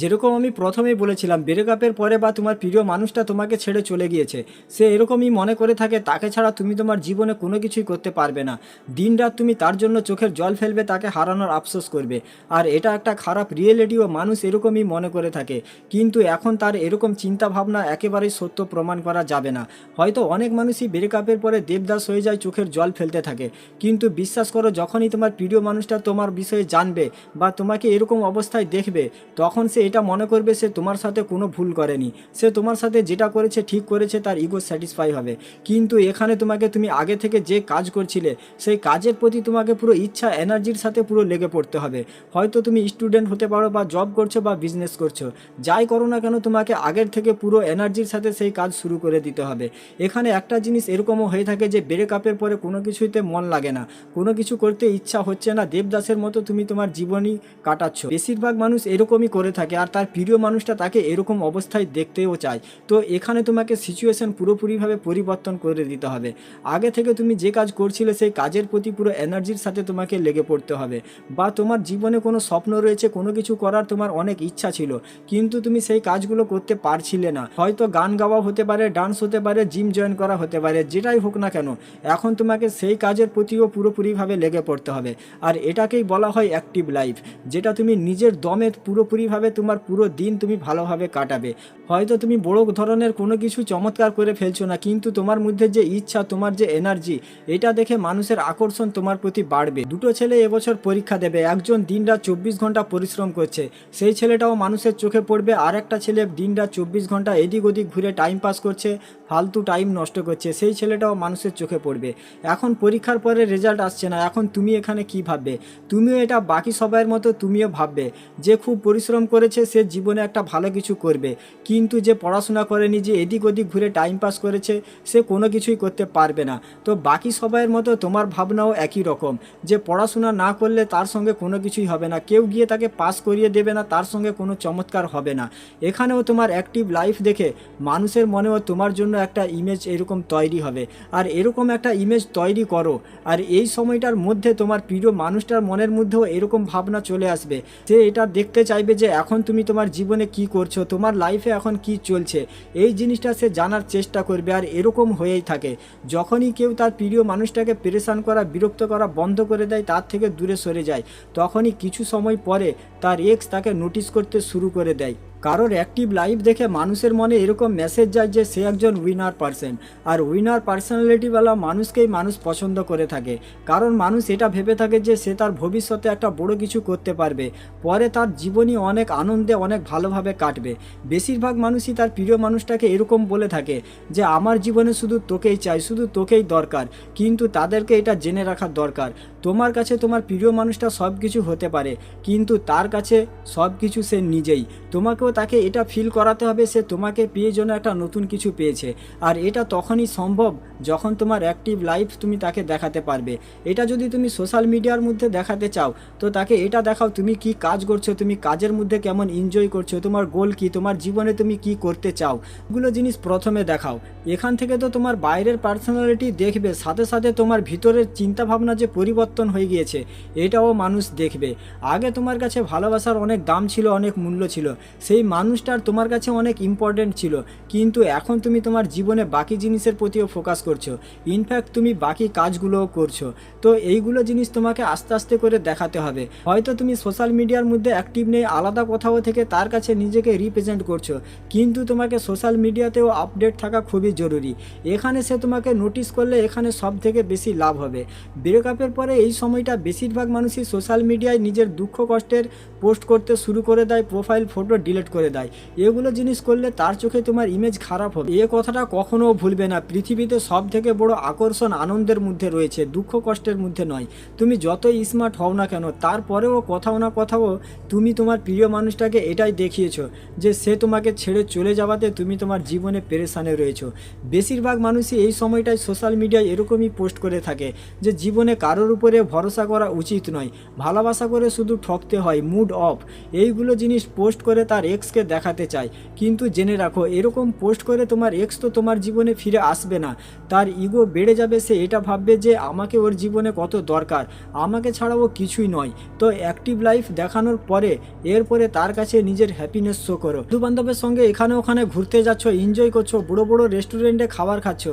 যেরকম আমি প্রথমেই বলেছিলাম ব্রেকআপের পরে বা তোমার প্রিয় মানুষটা তোমাকে ছেড়ে চলে গিয়েছে, সে এরকমই মনে করে থাকে, তাকে ছাড়া তুমি তোমার জীবনে কোনো কিছুই করতে পারবে না। দিনরাত তুমি তার জন্য চোখের জল ফেলবে, তাকে হারানোর আফসোস করবে। আর এটা একটা খারাপ রিয়েলিটিও মানুষ এরকমই মনে করে থাকে, কিন্তু এখন তার এরকম চিন্তা ভাবনা একেবারেই সত্য প্রমাণ করা যাবে না। হয়তো অনেক মানুষই ব্রেকআপের পরে দেবদাস হয়ে যায়, চোখের জল ফেলতে থাকে, কিন্তু বিশ্বাস করো, যখনই তোমার প্রিয় মানুষটা তোমার বিষয়ে জানবে বা তোমাকে এরকম অবস্থায় দেখবে, তখন সে এটা মনে করবে সে তোমার সাথে কোনো ভুল করেনি। সে তোমার সাথে যেটা করেছে, ঠিক করেছে, তার ইগো স্যাটিসফাই হবে। কিন্তু এখানে তোমাকে তুমি আগে থেকে যে কাজ করছিলে, সেই কাজের প্রতি তোমাকে পুরো ইচ্ছা এনার্জির সাথে পুরো লেগে পড়তে হবে। হয়তো তুমি স্টুডেন্ট হতে পারো বা জব করছ বা বিজনেস করছ। যাই করো না কেন, তোমাকে আগের থেকে পুরো এনার্জির সাথে সেই কাজ শুরু করে দিতে হবে। এখানে একটা জিনিস এরকমও হয়ে থাকে যে ব্রেকআপের পরে কোনো কিছুতে মন লাগে না। কোনো কিছু করতে ইচ্ছা হচ্ছে না। দেবদাসের মতো তুমি তোমার জীবনই কাটাচ্ছ। বেশিরভাগ মানুষ এরকমই করে থাকে। আর তার প্রিয় মানুষটা তাকে এরকম অবস্থায় দেখতেও চায়। তো এখানে তোমাকে সিচুয়েশন পুরোপুরিভাবে পরিবর্তন করে দিতে হবে। আগে থেকে তুমি যে কাজ করছিলে সেই কাজের প্রতি পুরো এনার্জির সাথে তোমাকে লেগে পড়তে হবে। বা তোমার জীবনে কোনো স্বপ্ন রয়েছে, কোনো কিছু করার তোমার অনেক ইচ্ছা ছিল, কিন্তু তুমি সেই কাজগুলো করতে পারছিলে না। হয়তো গান গাওয়া হতে পারে ডান্স হতে পারে জিম জয়েন করা হতে পারে, যেটাই হোক না কেন, এখন তোমাকে সেই কাজের প্রতিও পুরোপুরিভাবে লেগে পড়তে হবে। আর এটাকেই বলা হয় অ্যাক্টিভ লাইফ যেটা তুমি নিজের দমে পুরোপুরিভাবে তোমার পুরো দিন তুমি ভালোভাবে কাটাবে। হয়তো তুমি বড় ধরনের কোনো কিছু চমৎকার করে ফেলছো না, কিন্তু তোমার মধ্যে যে ইচ্ছা, তোমার যে এনার্জি এটা দেখে মানুষের আকর্ষণ তোমার প্রতি বাড়বে। দুটো ছেলে এবছর পরীক্ষা দেবে, একজন দিনরাত চব্বিশ ঘণ্টা পরিশ্রম করছে, সেই ছেলেটাও মানুষের চোখে পড়বে আর একটা ছেলে দিনরাত চব্বিশ ঘণ্টা এদিক ওদিক ঘুরে টাইম পাস করছে ফালতু টাইম নষ্ট করছে, সেই ছেলেটাও মানুষের চোখে পড়বে। এখন পরীক্ষার পরে রেজাল্ট আসছে না, এখন তুমি এখানে কি ভাববে? তুমিও এটা বাকি সবাইয়ের মতো তুমিও ভাববে। যে খুব পরিশ্রম করেছে, সে জীবনে একটা ভালো কিছু করবে। কিন্তু যে পড়াশোনা করেনি, যে এদিক ওদিক ঘুরে টাইম পাস করেছে, সে কোনো কিছুই করতে পারবে না। তো বাকি সবাইয়ের মতো তোমার ভাবনাও একই রকম। যে পড়াশোনা না করলে তার সঙ্গে কোনো কিছুই হবে না। কেউ গিয়ে তাকে পাস করিয়ে দেবে না, তার সঙ্গে কোনো চমৎকার হবে না। এখানেও তোমার অ্যাক্টিভ লাইফ দেখে মানুষের মনেও তোমার জন্য একটা ইমেজ এরকম তৈরি হবে। আর এরকম একটা ইমেজ তৈরি করো। আর এই সময়টার মধ্যে তোমার প্রিয় মানুষটার মনের মধ্যেও এরকম ভাবনা চলে আসবে। সে এটা দেখতে চাইবে যে এখন তুমি তোমার জীবনে কি করছ, তোমার লাইফে এখন কি চলছে। এই জিনিসটা সে জানার চেষ্টা করবে আর এরকম হয়েই থাকে। যখনই কেউ তার প্রিয় মানুষটাকে পেরেশান করা, বিরক্ত করা বন্ধ করে দেয়, তার থেকে দূরে সরে যায়। তখনই কিছু সময় পরে তার এক্স তাকে নোটিশ করতে শুরু করে দেয়। কারোর অ্যাক্টিভ লাইফ দেখে মানুষের মনে এরকম মেসেজ যায় যে সে একজন উইনার পারসন আর উইনার পার্সোনালিটিওয়ালা মানুষকেই মানুষ পছন্দ করে থাকে। কারণ মানুষ এটা ভেবে থাকে যে সে তার ভবিষ্যতে একটা বড় কিছু করতে পারবে। পরে তার জীবনই অনেক আনন্দে অনেক ভালোভাবে কাটবে। বেশিরভাগ মানুষই তার প্রিয় মানুষটাকে এরকম বলে থাকে যে, আমার জীবনে শুধু তোকেই চাই, শুধু তোকেই দরকার। কিন্তু তাদেরকে এটা জেনে রাখার দরকার। তোমার কাছে তোমার প্রিয় মানুষটা সব কিছু হতে পারে। কিন্তু তার কাছে সব কিছু সে নিজেই। তোমাকেও তাকে এটা ফিল করাতে হবে, সে তোমাকে পেয়ে জন্য একটা নতুন কিছু পেয়েছে। আর এটা তখনই সম্ভব যখন তোমার অ্যাক্টিভ লাইফ তুমি তাকে দেখাতে পারবে। এটা যদি তুমি সোশ্যাল মিডিয়ার মধ্যে দেখাতে চাও, তো তাকে এটা দেখাও তুমি কি কাজ করছ, তুমি কাজের মধ্যে কেমন এনজয় করছ, তোমার গোল কি, তোমার জীবনে তুমি কি করতে চাও, এগুলো জিনিস প্রথমে দেখাও। এখান থেকে তো তোমার বাইরের পার্সোনালিটি দেখবে, সাথে সাথে তোমার ভিতরের চিন্তাভাবনা যে পরিবর্তন হয়ে গিয়েছে, এটাও মানুষ দেখবে। আগে তোমার কাছে ভালোবাসার অনেক দাম ছিল, অনেক মূল্য ছিল, সেই মানুষটার তোমার কাছে অনেক ইম্পর্টেন্ট ছিল। কিন্তু এখন তুমি তোমার জীবনে বাকি জিনিসের প্রতিও ফোকাস করছ। ইনফ্যাক্ট তুমি বাকি কাজগুলোও করছ। তো এইগুলো জিনিস তোমাকে আস্তে আস্তে করে দেখাতে হবে। হয়তো তুমি সোশ্যাল মিডিয়ার মধ্যে অ্যাক্টিভ নেই, আলাদা কোথাও থেকে তার কাছে নিজেকে রিপ্রেজেন্ট করছ। কিন্তু তোমাকে সোশ্যাল মিডিয়াতেও আপডেট থাকা খুবই জরুরি। এখানে সে তোমাকে নোটিস করলে এখানে সব থেকে বেশি লাভ হবে। ব্রেকআপের পরে এই সময়টা বেশিরভাগ মানুষই সোশ্যাল মিডিয়ায় নিজের দুঃখ কষ্টের পোস্ট করতে শুরু করে দেয় প্রোফাইল ফটো ডিলিট করে দেয়। এগুলো জিনিস করলে তার চোখে তোমার ইমেজ খারাপ হবে। এ কথাটা কখনো ভুলবে না। পৃথিবীতে সব থেকে বড় আকর্ষণ আনন্দের মধ্যে রয়েছে, দুঃখ কষ্টের মধ্যে নয়। তুমি যতই স্মার্ট হও না কেন, তারপরেও কোথাও না কোথাও তুমি তোমার প্রিয় মানুষটাকে এটাই দেখিয়েছো যে সে তোমাকে ছেড়ে চলে যাওয়াতে তুমি তোমার জীবনে পেরেশানে রয়েছো। বেশিরভাগ মানুষই এই সময়টায় সোশ্যাল মিডিয়ায় এরকমই পোস্ট করে থাকে যে জীবনে কারোর উপরে ভরসা করা উচিত নয়। ভালোবাসা করে শুধু ঠকতে হয় মুড অফ এইগুলো জিনিস পোস্ট করে তার এক্সকে দেখাতে চায় কিন্তু জেনে রাখো, এরকম পোস্ট করে তোমার এক্স তো তোমার জীবনে ফিরে আসবে না। তার ইগো বেড়ে যাবে, সে এটা ভাববে যে আমাকে ওর জীবনে কত দরকার। আমাকে ছাড়া ও কিছুই নয়। তো অ্যাক্টিভ লাইফ দেখানোর পরে, এরপরে তার কাছে নিজের হ্যাপিনেস শো করো। বন্ধু বান্ধবের সঙ্গে এখানে ওখানে ঘুরতে যাচ্ছ, এনজয় করছ, বড়ো বড়ো রেস্টুরেন্টে খাবার খাচ্ছ,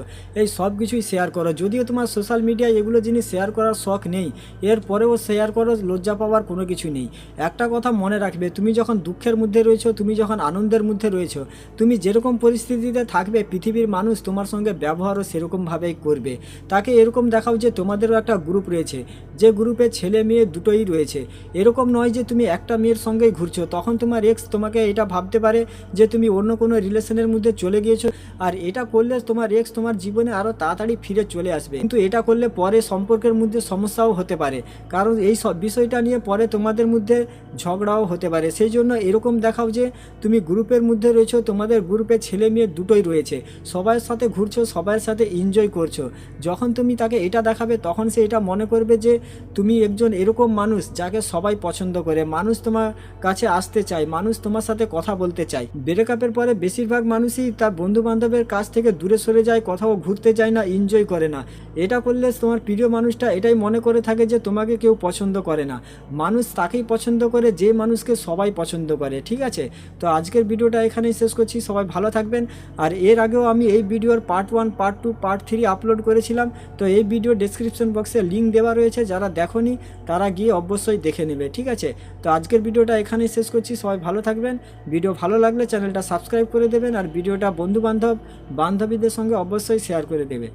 এই সব কিছুই শেয়ার করো। যদিও তোমার সোশ্যাল মিডিয়ায় এগুলো জিনিস শেয়ার করার শখ নেই, এরপরেও শেয়ার করো, লজ্জা পাওয়ার কোনো কিছু নেই। একটা কথা মনে রাখবে, তুমি যখন দুঃখের মধ্যে রয়েছো তুমি যখন আনন্দের মধ্যে রয়েছো, তুমি যেরকম পরিস্থিতিতে থাকবে, পৃথিবীর মানুষ তোমার সঙ্গে ব্যবহারও সেরকমভাবেই করবে। তাকে এরকম দেখাও যে তোমাদেরও একটা গ্রুপ রয়েছে, যে গ্রুপে ছেলে মেয়ে দুটোই রয়েছে। এরকম নয় যে তুমি একটা মেয়ের সঙ্গেই ঘুরছো, তখন তোমার এক্স তোমাকে এটা ভাবতে পারে যে তুমি অন্য কোনো রিলেশনের মধ্যে চলে গিয়েছো, আর এটা করলে তোমার এক্স তোমার জীবনে আরও তাড়াতাড়ি ফিরে চলে আসবে। কিন্তু এটা করলে পরে সম্পর্কের মধ্যে সমস্যাও হতে পারে, কারণ এই সব বিষয়টা নিয়ে পরে তোমাদের মধ্যে ঝগড়াও হতে পারে। সেই জন্য এরকম দেখাও যে তুমি গ্রুপের মধ্যে রয়েছো, তোমাদের গ্রুপে ছেলে মেয়ে দুটোই রয়েছে। সবার সাথে ঘুরছো, সবার সাথে এনজয় করছ। যখন তুমি তাকে এটা দেখাবে, তখন সে এটা মনে করবে যে তুমি একজন এরকম মানুষ যাকে সবাই পছন্দ করে। মানুষ তোমার কাছে আসতে চায়, মানুষ তোমার সাথে কথা বলতে চায়। ব্রেকআপের পরে বেশিরভাগ মানুষই তার বন্ধু বান্ধবের কাছ থেকে দূরে সরে যায়, কোথাও ঘুরতে যায় না এনজয় করে না। এটা করলে তোমার প্রিয় মানুষটা এটাই মনে করে থাকে যে তোমাকে কেউ পছন্দ করে না। মানুষ তাকেই পছন্দ করে, যে মানুষকে সবাই পছন্দ করে, ঠিক আছে? তো আজকের ভিডিওটা এখানেই শেষ করছি, সবাই ভালো থাকবেন। আর এর আগেও আমি এই ভিডিওর part one part two part three upload করেছিলাম, তো এই ভিডিও ডেসক্রিপশন বক্সে লিঙ্ক দেওয়া রয়েছে, যারা দেখোনি তারা গিয়ে অবশ্যই দেখে নেবে, ঠিক আছে? তো আজকের ভিডিওটা এখানেই শেষ করছি, সবাই ভালো থাকবেন। ভিডিও ভালো লাগলে চ্যানেলটা সাবস্ক্রাইব করে দেবেন, আর ভিডিওটা বন্ধু বান্ধব বান্ধবীদের সঙ্গে অবশ্যই শেয়ার করে দেবে।